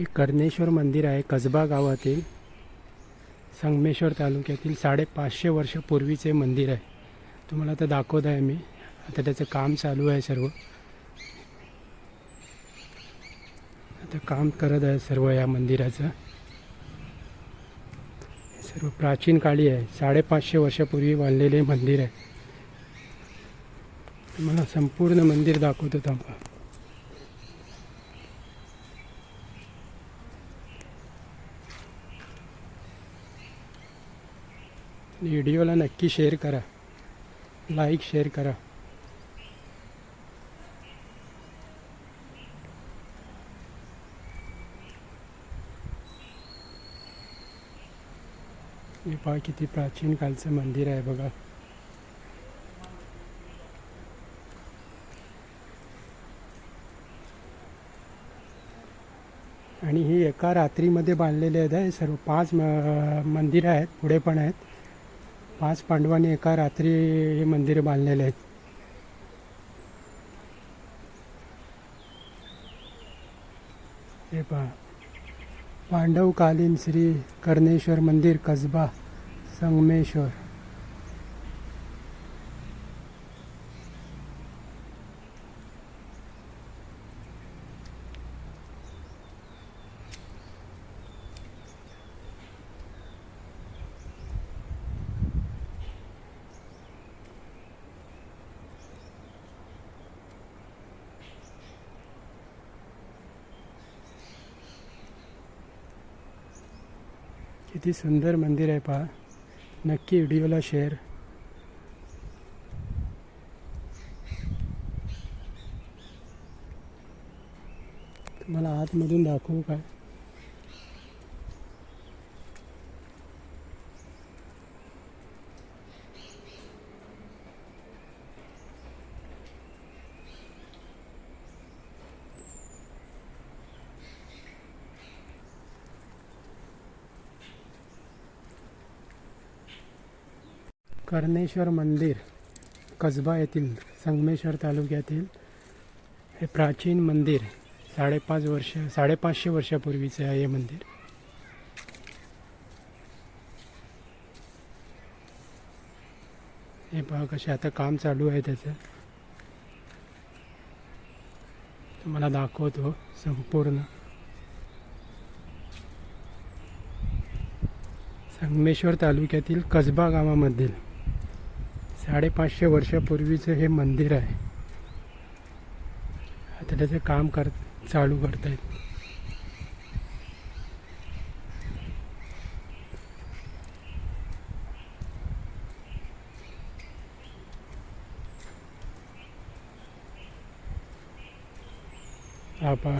हे कर्णेश्वर मंदिर आहे कसबा गावातील संगमेश्वर तालुक्यातील साडेपाचशे वर्षापूर्वीचे मंदिर आहे. तुम्हाला आता दाखवत आहे मी. आता त्याचं काम चालू आहे सर्व. आता काम करत आहे सर्व या मंदिराचं. सर्व प्राचीन काळी आहे. साडेपाचशे वर्षापूर्वी बांधलेले मंदिर आहे. तुम्हाला संपूर्ण मंदिर दाखवतो थांबा. व्हिडिओला नक्की शेअर करा. लाईक शेअर करा. हे पहा किती प्राचीन कालचं मंदिर आहे बघा. आणि ही एका रात्रीमध्ये बांधलेले आहेत हे सर्व पाच म- मंदिरं आहेत पुढे पण आहेत. पाच पांडवांनी एका रात्री हे मंदिर बांधलेले आहेत. हे पहा. पांडवकालीन श्री कर्णेश्वर मंदिर कसबा संगमेश्वर. किती सुंदर मंदिर आहे पहा. नक्की व्हिडिओला शेअर तुम्हाला आतमधून दाखवू काय कर्णेश्वर मंदिर कसबा येथील संगमेश्वर तालुक्यातील हे प्राचीन मंदिर साडेपाच वर्ष साडेपाचशे वर्षापूर्वीचे आहे हे मंदिर. हे पहा कसे आता काम चालू आहे त्याचं. तुम्हाला दाखवतो संपूर्ण. संगमेश्वर तालुक्यातील कसबा गावामधील साडेपाचशे वर्षापूर्वीचं हे मंदिर आहे. आता त्याचं काम कर चालू करतायत. हा पहा